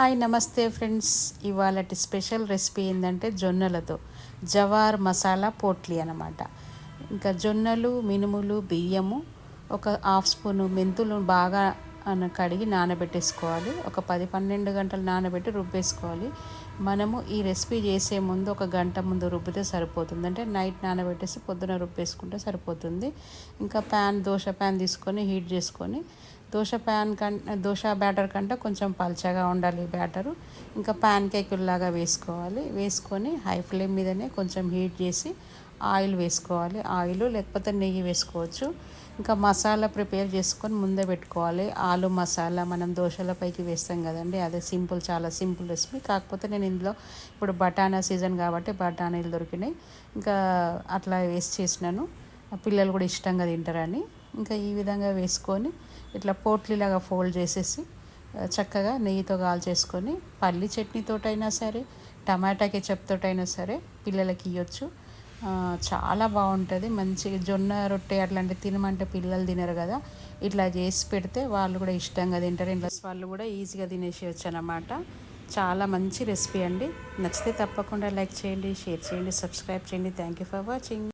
Hi నమస్తే friends. ఇవాళటి special recipe ఏంటంటే జొన్నలతో. జవార్ మసాలా పోట్లీ అనమాట ఇంకా జొన్నలు మినుములు బియ్యము ఒక హాఫ్ స్పూను మెంతులు బాగా కడిగి నానబెట్టేసుకోవాలి. ఒక పది పన్నెండు గంటలు నానబెట్టి రుబ్బేసుకోవాలి. మనము ఈ రెసిపీ చేసే ముందు ఒక గంట ముందు రుబ్బితే సరిపోతుంది. అంటే నైట్ నానబెట్టేసి పొద్దున రుబ్బేసుకుంటే సరిపోతుంది. ఇంకా ప్యాన్ దోశ ప్యాన్ తీసుకొని హీట్ చేసుకొని దోశ ప్యాన్ కంటే దోశ బ్యాటర్ కంటే కొంచెం పల్చగా ఉండాలి బ్యాటరు. ఇంకా ప్యాన్ కేకుల్లాగా వేసుకోవాలి. వేసుకొని హై ఫ్లేమ్ మీదనే కొంచెం హీట్ చేసి ఆయిల్ వేసుకోవాలి. ఆయిల్ లేకపోతే నెయ్యి వేసుకోవచ్చు. ఇంకా మసాలా ప్రిపేర్ చేసుకొని ముందే పెట్టుకోవాలి. ఆలు మసాలా మనం దోశలపైకి వేస్తాం కదండి అదే సింపుల్ చాలా సింపుల్ రెసిపీ. కాకపోతే నేను ఇందులో ఇప్పుడు బఠానా సీజన్ కాబట్టి బఠానీలు దొరికినాయి. ఇంకా అట్లా వేస్ట్ చేసినాను. పిల్లలు కూడా ఇష్టంగా తింటారని. ఇంకా ఈ విధంగా వేసుకొని ఇట్లా పోట్లీలాగా ఫోల్డ్ చేసేసి చక్కగా నెయ్యితో కాల్చేసుకొని పల్లి చట్నీతోటైనా సరే టమాటా కెచప్తోటైనా సరే పిల్లలకి ఇవ్వచ్చు చాలా బాగుంటుంది. మంచిగా జొన్న రొట్టె అట్లాంటివి తినమంటే పిల్లలు తినరు కదా. ఇట్లా చేసి పెడితే వాళ్ళు కూడా ఇష్టంగా తింటారు. ఇంట్లో వాళ్ళు కూడా ఈజీగా తినేసేయచ్చు అనమాట చాలా మంచి రెసిపీ అండి. నచ్చితే తప్పకుండా లైక్ చేయండి షేర్ చేయండి సబ్స్క్రైబ్ చేయండి. Thank you for watching